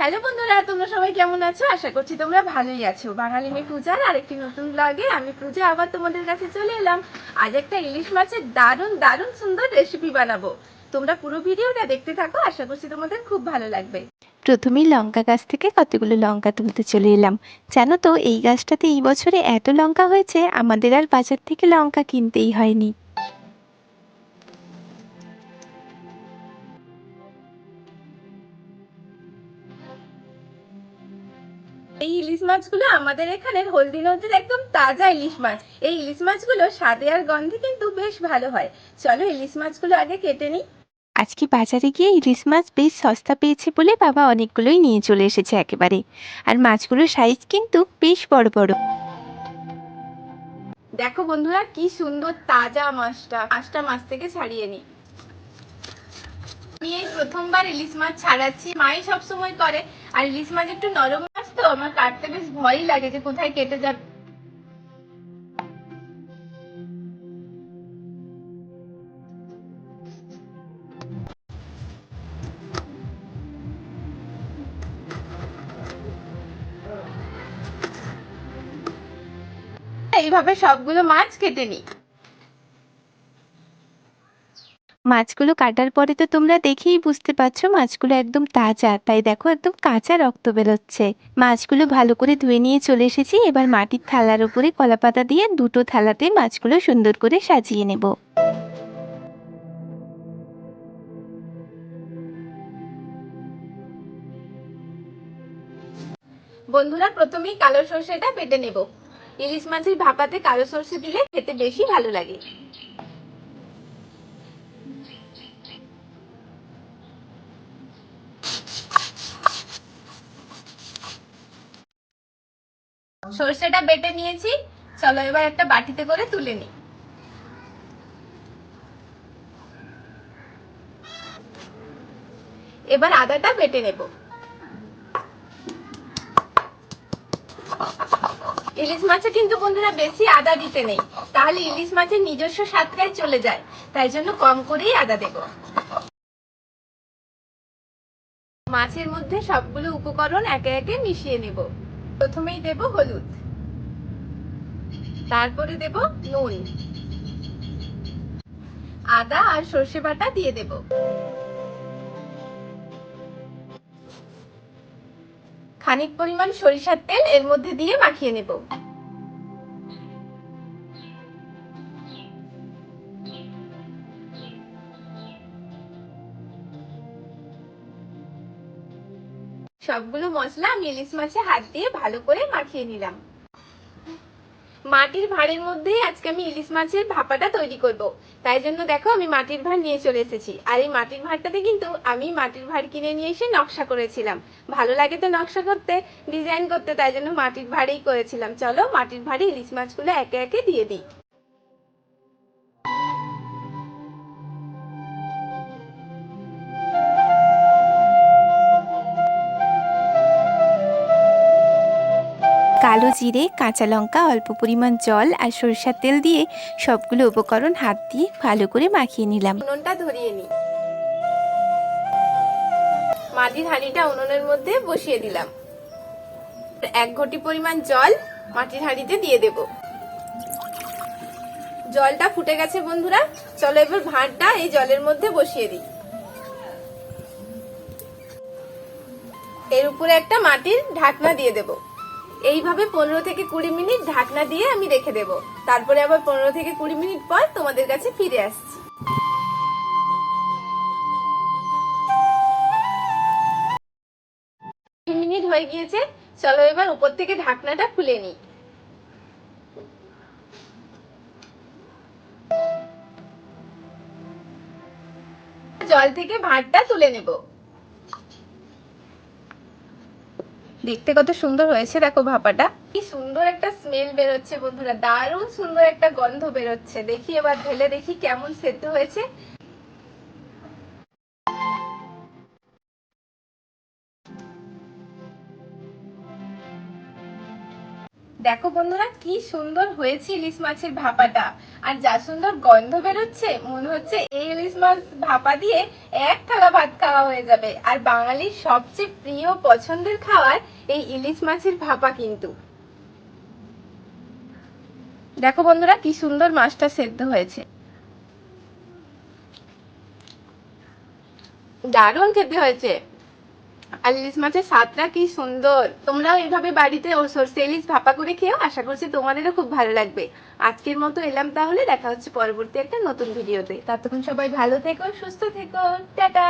Hello বন্ধুরা, তোমরা সবাই কেমন আছো? আশা করছি তোমরা ভালোই আছো। বাঙালি মেয়ে পূজার আরেকটি নতুন ব্লগে আমি পূজা আবার তোমাদের কাছে চলে এলাম। আজ একটা ইলিশ মাছের দারুণ দারুণ সুন্দর রেসিপি বানাবো। তোমরা পুরো ভিডিওটা দেখতে থাকো, আশা করছি তোমাদের খুব ভালো লাগবে। প্রথমেই লঙ্কা গাছ থেকে কতগুলো লঙ্কা তুলতে চলে এলাম। জানো তো, এই গাছটাতে এই বছরে এত লঙ্কা হয়েছে, আমাদের আর বাজার থেকে লঙ্কা কিনতেই হয়নি। এই ইলিশ মাছগুলো আমাদের এখানের হলদি নদীর একদম তাজা ইলিশ মাছ। এই ইলিশ মাছগুলো স্বাদে আর গন্ধে কিন্তু বেশ ভালো হয়। চলো ইলিশ মাছগুলো আগে কেটে নিই। আজকে বাজারে গিয়ে ইলিশ মাছ বেশ সস্তা পেয়েছে বলে বাবা অনেকগুলোই নিয়ে চলে এসেছে একেবারে। আর মাছগুলোর সাইজ কিন্তু বেশ বড় বড়। দেখো বন্ধুরা কি সুন্দর তাজা মাছটা। মাছটা মাছ থেকে ছাড়িয়ে নি আমি এই প্রথমবার ইলিশ মাছ ছাড়াচ্ছি। মাই সব সময় করে। আর ইলিশ মাছ একটু নরম তো, আমার কাটতে বেশ ভয়ই লাগে যে কোথায় কেটে যাবে। এইভাবে সবগুলো মাছ কেটে নিই। মাছগুলো কাটার পরে তো তোমরা দেখেই বুঝতে পারছ মাছগুলো একদম তাজা। তাই দেখো একদম কাঁচা রক্ত বেরোচ্ছে। মাছগুলো ভালো করে ধুয়ে নিয়ে চলে এসেছি। এবার মাটির থালার উপরে কলাপাতা দিয়ে দুটো থালাতে মাছগুলো সুন্দর করে সাজিয়ে নেব। বন্ধুরা, প্রথমেই কালো সর্ষেটা বেটে নেব। ইলিশ মাছের ভাপাতে কালো সর্ষে দিলে খেতে বেশি ভালো লাগে। সর্ষেটা বেটে নিয়েছি। চলো এবার একটা বাটিতে করে তুলে নিই। এবার আদাটা বেটে নেব। ইলিশ মাছে কিন্তু বন্ধুরা বেশি আদা দিতে নেই। তাহলে ইলিশ মাছের নিজস্ব স্বাদটাই চলে যায়। তাই জন্য কম করেই আদা দেব। মাছের মধ্যে সবগুলো উপকরণ একে একে মিশিয়ে নেব। প্রথমেই দেব হলুদ। তারপরে দেব নুন। আদা আর সর্ষে বাটা দিয়ে দেব। খানিক পরিমাণ সরিষার তেল এর মধ্যে দিয়ে মাখিয়ে নেব। সবগুলো মশলা আমি ইলিশ মাছে হাত দিয়ে ভালো করে মাখিয়ে নিলাম। মাটির ভাঁড়ের মধ্যেই আজকে আমি ইলিশ মাছের ভাপাটা তৈরি করব। তাই জন্য দেখো আমি মাটির ভাঁড় নিয়ে চলে এসেছি। আর এই মাটির ভাঁড়টাতে কিন্তু আমি মাটির ভাঁড় কিনে নিয়ে এসে নকশা করেছিলাম। ভালো লাগে তো নকশা করতে, ডিজাইন করতে, তাই জন্য মাটির ভাঁড়েই করেছিলাম। চলো মাটির ভাঁড়ে ইলিশ মাছগুলো একে একে দিয়ে দিই। কালো জিরে, কাঁচা লঙ্কা, অল্প পরিমাণ জল আর সরিষার তেল দিয়ে সবগুলো উপকরণ হাত দিয়ে ভালো করে মাখিয়ে নিলাম। উনুনটা ধরিয়ে নিই। মাটির হাঁড়িটা উনুনের মধ্যে বসিয়ে দিলাম। এক ঘটি পরিমাণ জল মাটির হাঁড়িতে দিয়ে দেব। জলটা ফুটে গেছে বন্ধুরা, চলো এবার ভাঁড়টা এই জলের মধ্যে বসিয়ে দিই। এর উপরে একটা মাটির ঢাকনা দিয়ে দেব। এইভাবে পনেরো থেকে কুড়ি মিনিট ঢাকনা দিয়ে আমি রেখে দেব। তারপরে আবার পনেরো থেকে কুড়ি মিনিট পর তোমাদের কাছে ফিরে আসছি। মিনিট হয়ে গিয়েছে, চলো এবার উপর থেকে ঢাকনাটা খুলে নিই। জল থেকে ভাতটা তুলে নেব। দেখতে কত সুন্দর হয়েছে, দেখো ভাপাটা। কি সুন্দর একটা স্মেল বেরোচ্ছে বন্ধুরা, দারুণ সুন্দর একটা গন্ধ বেরোচ্ছে। দেখি এবার ঢেলে দেখি কেমন সেদ্ধ হয়েছে। দেখো বন্ধুরা, কি সুন্দর হয়েছে ইলিশ মাছের ভাপাটা। আর যা সুন্দর গন্ধ বেরোচ্ছে, মনে হচ্ছে এই ইলিশ মাছ ভাপা দিয়ে এক থালা ভাত খাওয়া হয়ে যাবে। আর বাঙালির সবচেয়ে প্রিয় পছন্দের খাবার এই ইলিশ মাছের ভাপা কিন্তু। দেখো বন্ধুরা, কি সুন্দর মাছটা সেদ্ধ হয়েছে। দারুণ খেতে হয়েছে। মাছের স্বাদটা কি সুন্দর। তোমরাও বাড়িতে ভাপা করে আশা করছি তোমাদেরও খুব ভালো লাগবে। আজকের মতো এলাম তাহলে, দেখা হচ্ছে পরবর্তী একটা নতুন ভিডিওতে। ততক্ষণ সবাই ভালো থেকো, সুস্থ থেকো। টাটা!